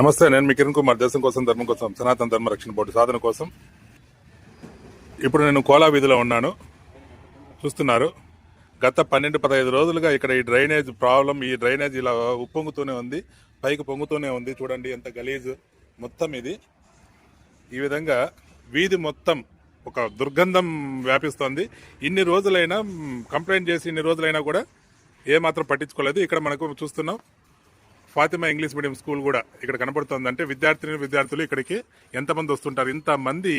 నమస్తే నేను మీ కిరణ్ కుమార్. దేశం కోసం ధర్మం కోసం సనాతన ధర్మ రక్షణ బోర్డు సాధన కోసం ఇప్పుడు నేను కోలా వీధిలో ఉన్నాను. చూస్తున్నారు. గత పన్నెండు పదహైదు రోజులుగా ఇక్కడ ఈ డ్రైనేజ్ ప్రాబ్లం ఈ డ్రైనేజ్ ఇలా ఉప్పొంగుతూనే ఉంది పైకి పొంగుతూనే ఉంది. చూడండి ఎంత గలీజ్ మొత్తం ఇది. ఈ విధంగా వీధి మొత్తం ఒక దుర్గంధం వ్యాపిస్తోంది. ఇన్ని రోజులైనా కంప్లైంట్ చేసి ఇన్ని రోజులైనా కూడా ఏమాత్రం పట్టించుకోలేదు. ఇక్కడ మనకు చూస్తున్నాం. ఫాతిమా ఇంగ్లీష్ మీడియం స్కూల్ కూడా ఇక్కడ కనబడుతుంది అంటే విద్యార్థిని విద్యార్థులు ఇక్కడికి ఎంతమంది వస్తుంటారు? ఇంతమంది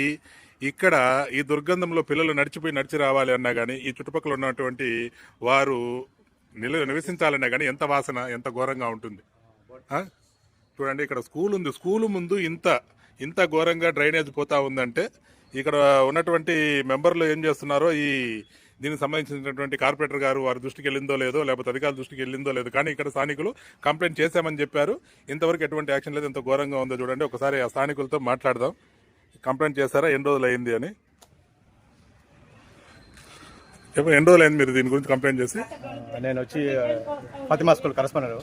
ఇక్కడ ఈ దుర్గంధంలో పిల్లలు నడిచిపోయి నడిచి రావాలి అన్నా కానీ ఈ చుట్టుపక్కల ఉన్నటువంటి వారు నిల నివసించాలన్నా కానీ ఎంత వాసన ఎంత ఘోరంగా ఉంటుంది. చూడండి ఇక్కడ స్కూల్ ఉంది. స్కూల్ ముందు ఇంత ఇంత ఘోరంగా డ్రైనేజ్ పోతా ఉందంటే ఇక్కడ ఉన్నటువంటి మెంబర్లు ఏం చేస్తున్నారో ఈ దీనికి సంబంధించినటువంటి కార్పొరేటర్ గారు వారి దృష్టికి వెళ్ళిందో లేదో లేకపోతే అధికారుల దృష్టికి వెళ్ళిందో లేదో కానీ ఇక్కడ స్థానికులు కంప్లైంట్ చేశామని చెప్పారు. ఇంతవరకు ఎటువంటి యాక్షన్ లేదు ఎంత ఘోరంగా ఉందో చూడండి. ఒకసారి ఆ స్థానికులతో మాట్లాడదాం. కంప్లైంట్ చేశారా? ఎన్ని రోజులు అయింది అని. చెప్పండి ఎన్ని రోజులు అయింది మీరు దీని గురించి కంప్లైంట్ చేసి? నేను వచ్చి ప్రతిమా స్కూల్ కరస్పాండర్.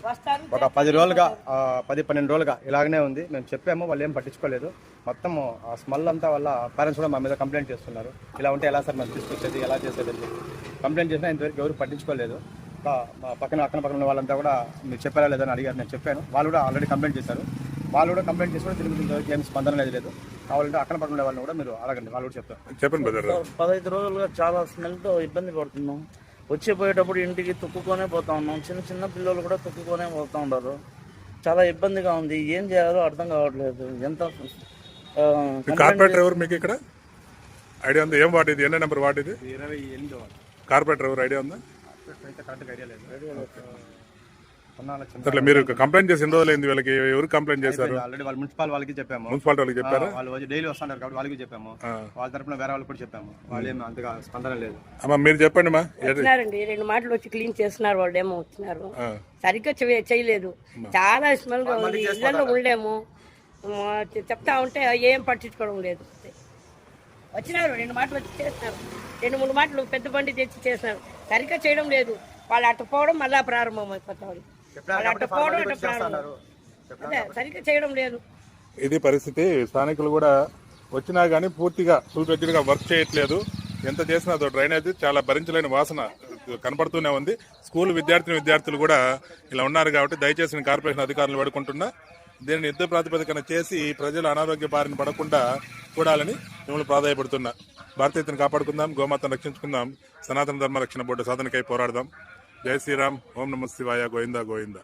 ఒక పది రోజులుగా ఆ, పది పన్నెండు రోజులుగా ఇలాగనే ఉంది. మేము చెప్పాము వాళ్ళు ఏం పట్టించుకోలేదు. మొత్తం ఆ స్మెల్ అంతా వల్ల పేరెంట్స్ కూడా మా మీద కంప్లైంట్ చేస్తున్నారు. ఇలా ఉంటే ఎలా సార్ మేము తీసుకొచ్చేది ఎలా చేసేది అని చెప్పి కంప్లైంట్ చేసినా ఇంతవరకు ఎవరు పట్టించుకోలేదు. ఇంకా మా పక్కన అక్కన పక్కన ఉన్న వాళ్ళంతా కూడా మీరు చెప్పారా లేదని అడిగారు నేను చెప్పాను. వాళ్ళు కూడా ఆల్రెడీ కంప్లైంట్ చేశారు. వాళ్ళు కూడా కంప్లైంట్ చేసి కూడా ఇంతవరకు ఏం స్పందన లేదు లేదు. కావాలంటే అక్కన పక్కన ఉన్న వాళ్ళని కూడా మీరు అడగండి. వాళ్ళు కూడా చెప్తారు. చెప్పండి బ్రదర్. పదహైదు రోజులుగా చాలా స్మెల్తో ఇబ్బంది పడుతున్నాం. వచ్చి పోయేటప్పుడు ఇంటికి తొక్కుకొనే పోతా ఉన్నాం. చిన్న చిన్న పిల్లలు కూడా తొక్కుకొనే పోతా ఉన్నారు. చాలా ఇబ్బందిగా ఉంది. ఏం చేయాలో అర్థం కావట్లేదు. ఎంత కార్పొరేటర్ ఎవరు మీకు ఇక్కడ? ఐడియా ఉందా? ఏం వాటి ఇది ఎన్నో నెంబర్ వాటి ఇది ఇరవై ఎనిమిది కార్పొరేటర్ ఎవరు ఐడియా ఉందా? అయితే కరెక్ట్గా ఐడియా లేదు. అట్లా మీరు కంప్లైంట్ చేసిన రోజులు అయింది వీళ్ళకి? ఎవరు కంప్లైంట్ చేశారు? ఆల్రెడీ వాళ్ళు మున్సిపల్ వాళ్ళకి చెప్పాము. మున్సిపాలిటీ వాళ్ళకి చెప్పారా? వాళ్ళు వచ్చి డైలీ వస్తున్నారు కాబట్టి వాళ్ళకి చెప్పాము. వాళ్ళ తరపున వేరే వాళ్ళకి కూడా చెప్పాము. వాళ్ళు ఏమి అంతగా స్పందన లేదు. అమ్మా మీరు చెప్పండి మా. వచ్చినారండి. రెండు మాటలు వచ్చి క్లీన్ చేస్తున్నారు వాళ్ళు ఏమో వచ్చినారు. సరిగ్గా చేయలేదు. చాలా స్మెల్గా ఉంది. ఇళ్ళల్లో ఉండలేము మా చె- చెప్తా ఉంటే ఏం పట్టించుకోవడం లేదు. వచ్చినారు. రెండు మాటలు వచ్చి చేస్తున్నారు. రెండు మూడు మాటలు పెద్ద బండి తెచ్చి చేస్తున్నారు. సరిగ్గా చేయడం లేదు. వాళ్ళు అటు పోవడం మళ్ళా ప్రారంభం అయిపోతారు సరిగ్గా చేయడం లేదు. ఇది పరిస్థితి. స్థానికులు కూడా వచ్చినా కానీ పూర్తిగా ఫుల్గా వర్క్ చేయట్లేదు. ఎంత చేసినా అదో డ్రైనేజ్ చాలా భరించలేని వాసన కనపడుతూనే ఉంది. స్కూల్ విద్యార్థిని విద్యార్థులు కూడా ఇలా ఉన్నారు కాబట్టి దయచేసి నేను కార్పొరేషన్ అధికారులు వేడుకుంటున్నా. దీనిని యుద్ధ ప్రాతిపదికన చేసి ప్రజలు అనారోగ్య బారిన పడకుండా చూడాలని మిమ్మల్ని ప్రాధాయపడుతున్నా. భారతీయతను కాపాడుకుందాం గోమాతను రక్షించుకుందాం సనాతన ధర్మ రక్షణ బోర్డు సాధనకై పోరాడదాం. జై శ్రీరామ్. ఓం నమ శివాయ. గోవిందా గోవిందా.